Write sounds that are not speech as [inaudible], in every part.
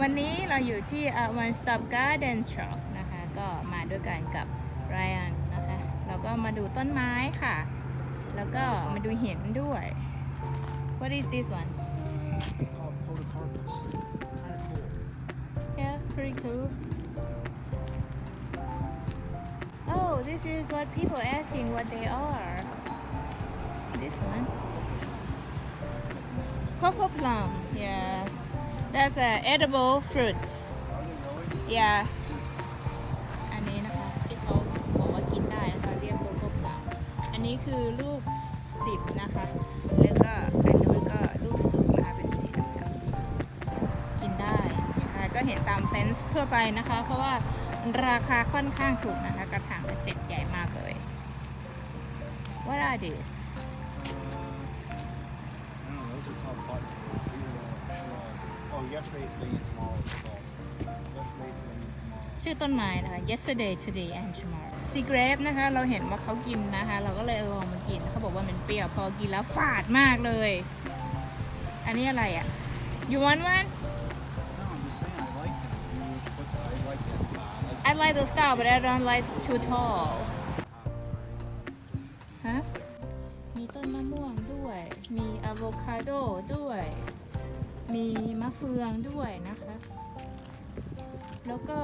วันนี้เราอยู่ที่ One Stop Garden Shop นะคะ ก็มาด้วยกันกับไรอันนะคะ แล้วก็มาดูต้นไม้ค่ะ แล้วก็มาดูเหินด้วย What is this one It's called podocarpus. Kind of cool. Yeah pretty cool Oh this is what people asking what they are This one Cocoa plum yeah That's a edible fruits Yeah อันนี้นะคะที่เขาบอกว่ากินได้นะคะเรียกโกโก้พลาอันนี้คือลูกดิบนะคะ แล้วก็อันนู้นก็ลูกสุกนะคะเป็นสีดำกินได้นะคะก็เห็นตามเฟนส์ทั่วไปนะคะ เพราะว่าราคาค่อนข้างถูกนะคะ กระถางละเจ็ดใหญ่มากเลย What are these yesterday today and tomorrow is called. Yesterday today and tomorrow. ชื่อต้นไม้นะคะ yesterday today and tomorrow sea grape นะคะ เราเห็นว่าเขากินนะคะ เราก็เลยลองมากิน เขาบอกว่ามันเปรี้ยว พอกินแล้วฝาดมากเลย อันนี้อะไรอะ you want one No, I'm just saying I like them. But I like that style. I like I like the style but I don't like too tall ฮะ มีต้นมะม่วงด้วย มีอะโวคาโดด้วย มีมะเฟืองด้วยนะคะ แล้วก็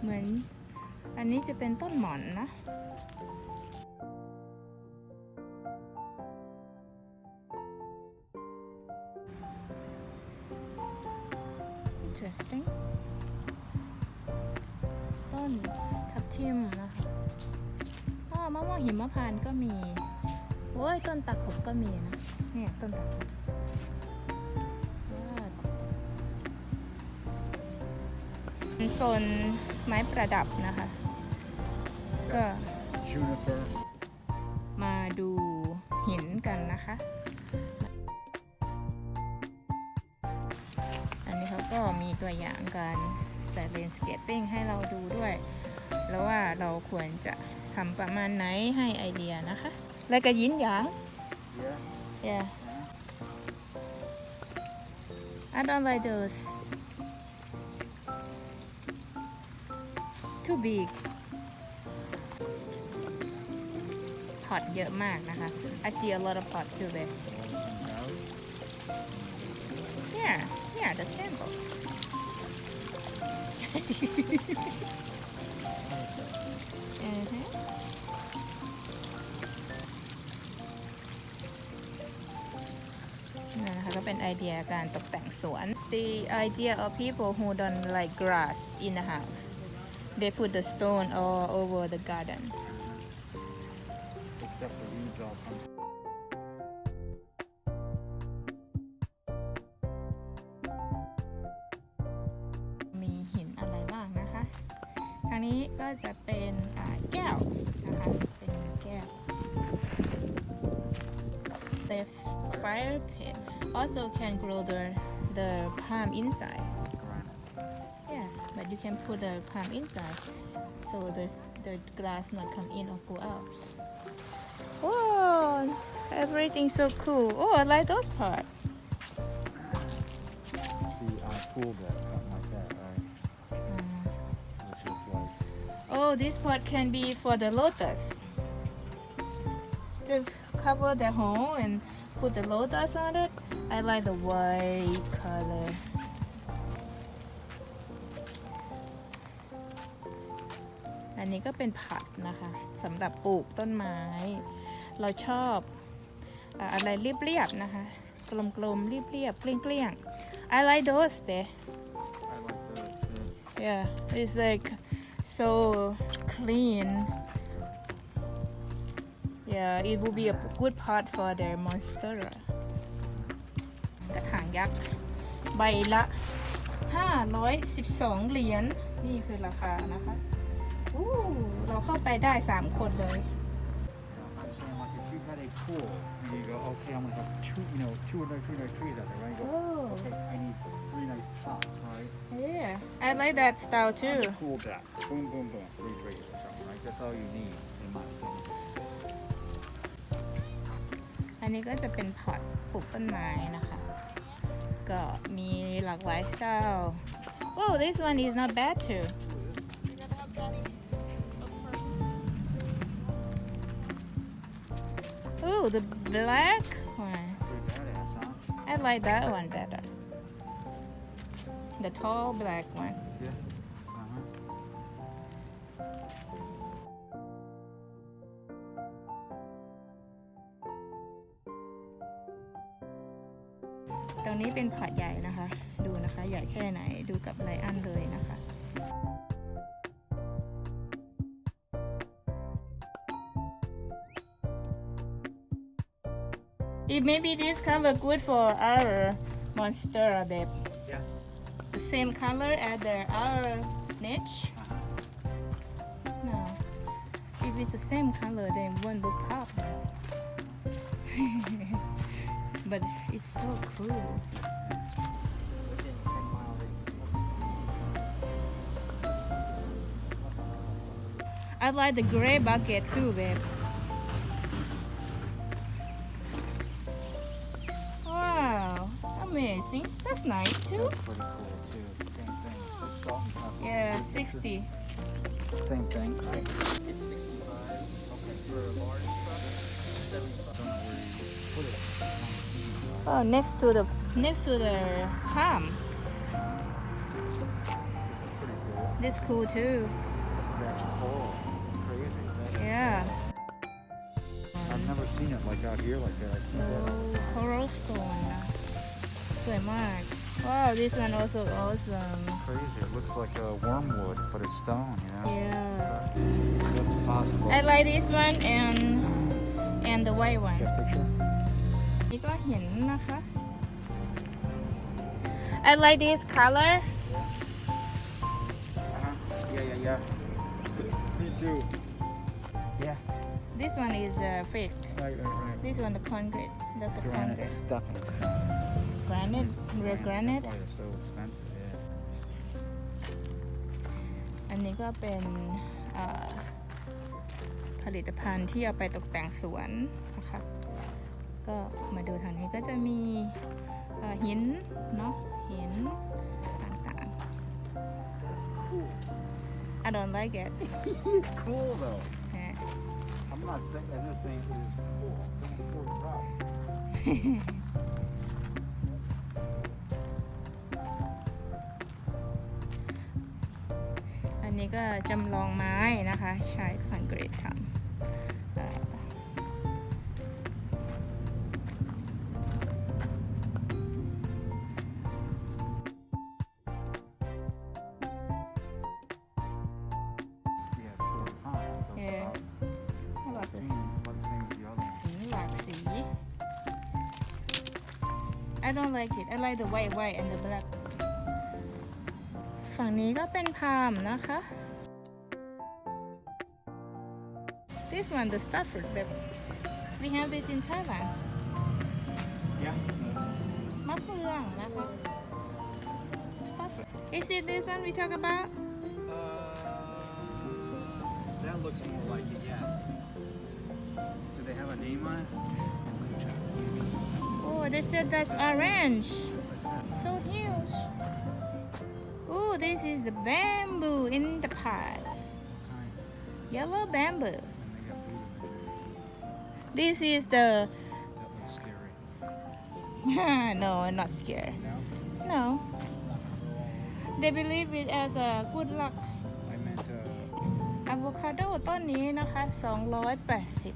เหมือนอันนี้จะเป็นต้นหมอนนะต้นทับทิมนะคะอ๋อมะม่วงหิมพานต์ก็มี โอ้ยต้นตะขบก็มีนะ เนี่ยต้นตะขบ โซนไม้ประดับนะคะ ก็ juniper. มาดูหินกันนะคะ อันนี้เขาก็มีตัวอย่างการใส่เลนสเกตติ้งให้เราดูด้วย แล้วว่าเราควรจะทำประมาณไหนให้ไอเดียนะคะ แล้วก็ยินหยาง Yeah. yeah I don't like those too big พอตเยอะมากนะคะ I see a lot of pot too there yeah yeah the sample อือฮึนั่นนะคะก็เป็นไอเดียการตกแต่งสวน The idea of people who don't like grass in the house They put the stone all over the garden. Except the weeds all The fire pit also can grow the, the palm inside you can put the palm inside so the the glass not come in or go out oh everything so cool oh I like those part See, I pulled that, something like that, right? Which is like, Oh, this pot can be for the lotus. Just cover the hole and put the lotus on it. I like the white อันนี้ก็เป็นผักนะคะสำหรับปลูกต้นไม้ เราชอบอะอะไรเรียบๆนะคะ กลมๆเรียบๆเกลี้ยงๆ I like those, babe. I like those too. Yeah, it's like so clean. Yeah, it will be a good pot for their monstera. กระถางยักษ์ ใบละ 512 เหรียญ นี่คือราคานะคะ อู้เราเข้าไปได้3คนเลย I'm saying like if you had a pool and you go, okay, I'm gonna have two, you know, two or three nice trees out there, right? You go, Oh, okay, I need three nice pots, right? yeah. I like that style too. Cool that. Boom, boom, boom. Three trees or something, right? That's all you need, in my opinion. อันนี้ก็จะเป็นพอร์ตปลูกต้นไม้นะคะ ก็มีหลากหลายสไตล์ Oh, this one is not bad too. Ooh, the black one. I like that one better. The tall black one. Yeah. Uh-huh. ตรงนี้เป็นพอร์ตใหญ่นะคะ ดูนะคะ ใหญ่แค่ไหน ดูกับไลอั maybe this color good for our monster babe. Yeah. The same color as the our niche. Uh-huh. No. If it's the same color, then one will pop. [laughs] but it's so cool. Within 10 mile I like the gray bucket too, babe. Amazing. That's nice too. That's pretty cool too. Same thing. Six salt and pepper. Yeah, 60. Same thing, right? It's 65. Okay, for a large truck, 75. Don't know where you put it. Oh, next to the next to the palm. This is pretty cool. This cool too. This is actually coral. It's crazy. Is Yeah. I've never seen it like out here like that. I see oh, that. Oh, coral stone สวยมาก Wow, this one also awesome. Crazy. It looks like a wormwood, but it's stone, you know? Yeah. That's possible. I like this one and and the white one. Get a picture? นี่ก็เห็นนะคะ I like this color Uh-huh. Yeah, yeah, yeah. Me too. Yeah. this one is uh, fake Right, right, right. this one the concrete that's the Granite concrete stepping stone. granite real granite That's why they're so expensive, yeah. อันนี้ก็เป็นเอ่อผลิตภัณฑ์ที่เอาไปตกแต่งสวนนะคะก็มาดูทางนี้ก็จะมีเอ่อหินเนาะหินต่างๆ I don't like it it's cool though. ฮะ I'm not saying I'm just saying it is cool. Someone poured it นนี้ก็จำลองไม้นะคะ ใช้คอนกรีตทำเอ่อ Yeah, it's really high. So it's Yeah. about, How about this? mm, about the same as the other one. หินหลากสี I don't like it I like the white white and the black ฝั่ง นี้ก็เป็นพาล์มนะคะ This one the Stafford babe we have this in Thailand Yeah. มะเฟืองนะคะ Stafford Is it this one we talk about Uh, that looks more like it, yes. Do they have a name on it? Oh they said that's orange so huge Oh this is the bamboo in the pot Kind. yellow bamboo And they got blue in there. This is the That looks scary. [laughs] no, I'm not scared. No? No, they believe it as a good luck. I meant, uh, อะโวคาโดต้นนี้นะคะ 280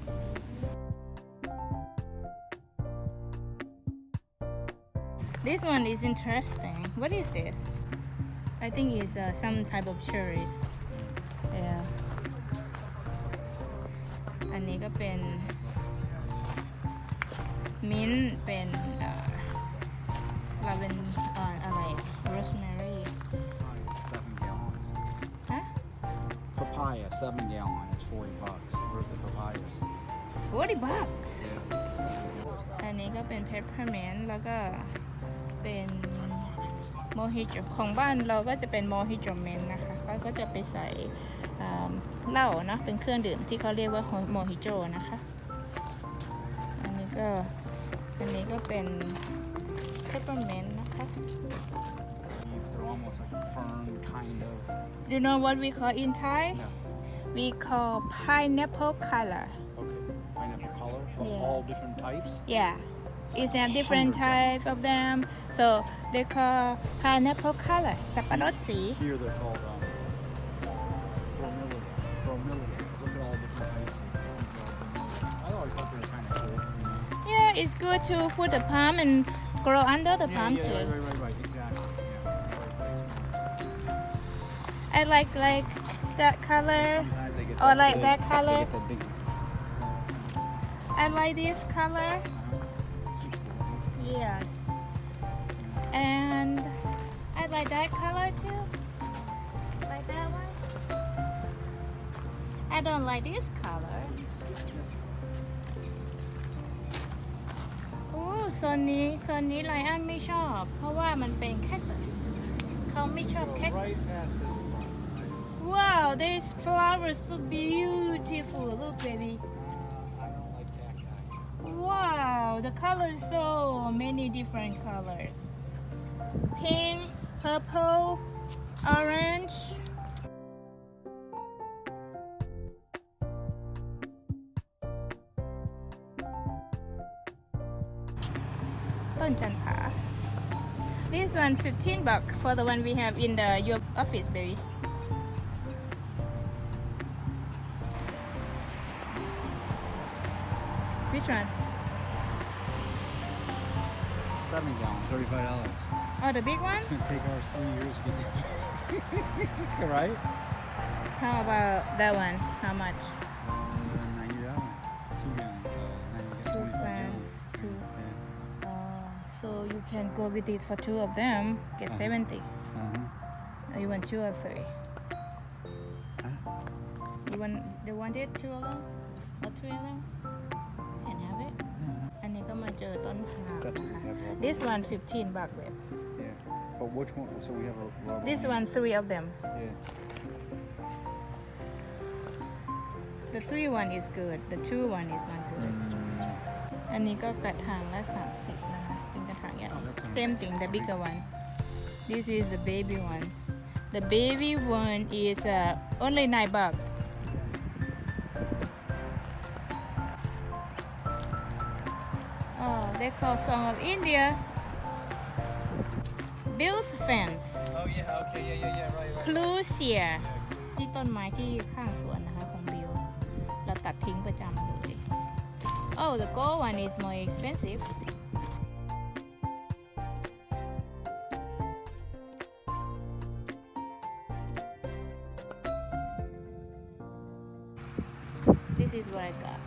This one is interesting. What is this? I think it's uh, some type of cherries. Yeah. อันนี้ก็เป็น มิ้นท์เป็นลาเวนอะไร rosemary papaya, seven gallons. ฮะ Papaya, seven gallon. It's 40 bucks. Worth the papayas. 40 bucks Yeah. อันนี้ก็เป็น peppermint แล้วก็เป็น โมฮิโจของบ้านเราก็จะเป็นโมฮิโจเมนนะคะเขาก็จะไปใส่อ่าเหล้าเนอะเป็นเครื่องดื่มที่เขาเรียกว่าโมฮิโจนะคะ อันนี้ก็อันนี้ก็เป็น peppermint นะคะ They're almost like a fern You know what we call in Thai? No. We call pineapple color. Okay. Pineapple color of Yeah. all different types. Yeah, it's have different Hundreds types of them. So they call pineapple color, sapanot. Here they're called um, bromelia. Look at all the different types. I always thought they were kind of cool. Yeah, it's good to put the palm and grow under the yeah, palm yeah, tree. Right, right, right, right. Exactly. Yeah. I like like that color or like big, that color. I like this color. Yes. like that color too. Like that one. I don't like this color. โอ้โซนนี้โซนนี้ไลอ้อนไม่ชอบ เพราะว่ามันเป็นแคคตัสเขาไม่ชอบ Go แคค right ตัส past this one. Wow, this flower is so beautiful. Look, baby. I don't like cacti. Wow, the color is so many different colors. Pink, purple, orange. This one 15 buck for the one we have in the your office, baby. Which one? Seven gallon, thirty-five dollars. Oh, the big one? It's gonna take ours three years to [laughs] get [laughs] right? How about that one? How much? Ninety dollars. Two gallon. Now you got Two 25 plants, two. Yeah. Uh, so you can go with it for two of them, get Uh-huh. 70. Uh-huh. Or you want two or three? Huh? You want, they wanted two of them? Or three of them? Can have it. No, อันนี้ก็มาเจอต้นพา no. ล์ม That's นะ what คะ we have. all- This one 15 buck babe. Yeah. But which one? So we have a. rubber This one three of them. Yeah. The three one is good. The two one is not good. อันนี้ก็กระถางละ 30 นะคะ เป็นกระถางใหญ่ Oh, that's a- Same thing, the bigger one. This is the baby one. The baby one is uh, only 9 buck. Oh, they call Song of India. Bill's fence. Oh yeah. Okay. Yeah. Yeah. Yeah. Right. Clusia ที่ต้นไม้ที่ข้างสวนนะคะของบิลเราตัดทิ้งประจำเลย Oh the gold one is more expensive This is what I got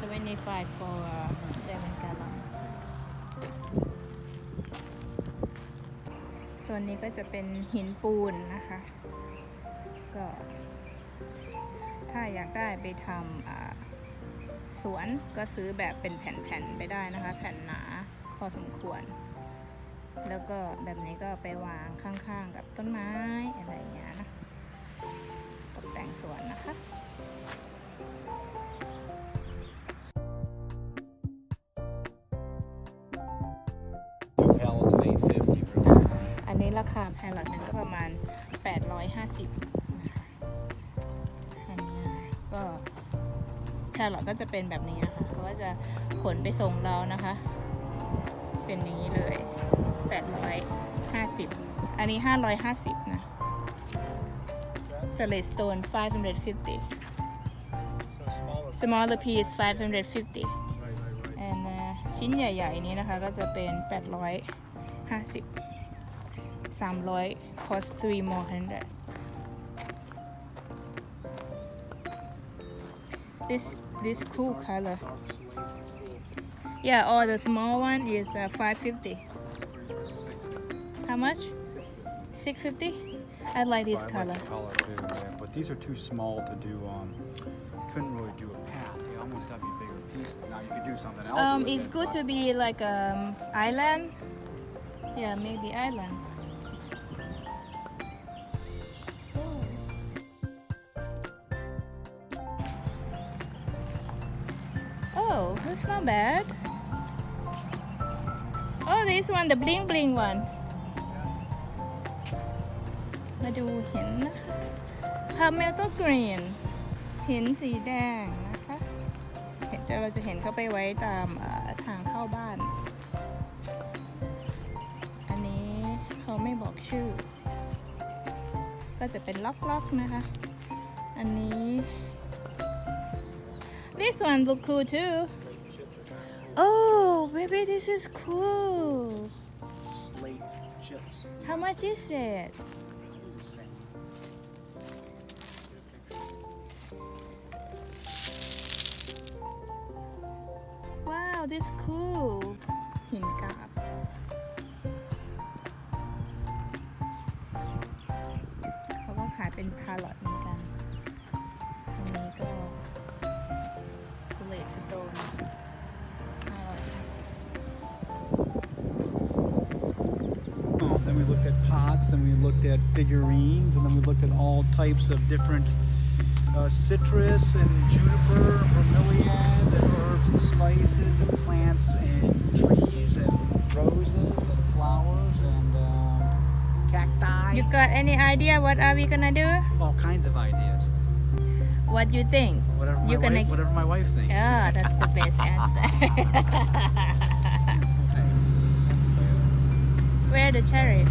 75 for uh, 7 gallon โซนนี้ก็จะเป็นหินปูนนะคะ ก็ถ้าอยากได้ไปทำสวนก็ซื้อแบบเป็นแผ่นๆไปได้นะคะ แผ่นหนาพอสมควร แล้วก็แบบนี้ก็ไปวางข้างๆกับต้นไม้อะไรอย่างเงี้ยนะ ตกแต่งสวนนะคะ นนี้ราคาแพลลอตหนึ่งก็ประมาณ 850นะคะอันนี้ก็แพลลอก็จะเป็นแบบนี้นะคะเขาก็จะขนไปส่งเรานะคะ เป็นอย่างนี้เลย 850 อันนี้ 550 นะ s l a t stone 550 So smaller. smaller piece 550 and uh, ชิ้นใหญ่ ๆ นี้นะคะก็จะเป็น 850 300 cost 3 more hundred this this cool color yeah or the small one is uh, 550 how much 650 I like this I like color the color too, yeah. But these are too small to do. Um, couldn't really do a path. They almost got to be bigger pieces. Now you could do something else. um it's good to be like um island yeah maybe island not bad. Oh, this one, the bling bling one. มาดูหินนะคะพาเมลก็กรีนหินสีแดงนะคะเห็นจะเราจะเห็นเขาไปไว้ตามทางเข้าบ้าน อันนี้เขาไม่บอกชื่อ ก็จะเป็นล็อกๆนะคะ อันนี้ this one look cool too oh baby this is cool Slate chips. how much is it wow this cool หินกาบ เขา Figurines, and then we looked at all types of different uh, citrus and juniper, bromeliads, and herbs and spices, and plants and trees and roses and flowers and um, cacti. You got any idea what are we gonna do? all kinds of ideas. What do you think? Whatever my, gonna- wife, whatever my wife thinks. Yeah, that's the best answer. [laughs] [laughs] Where the cherry?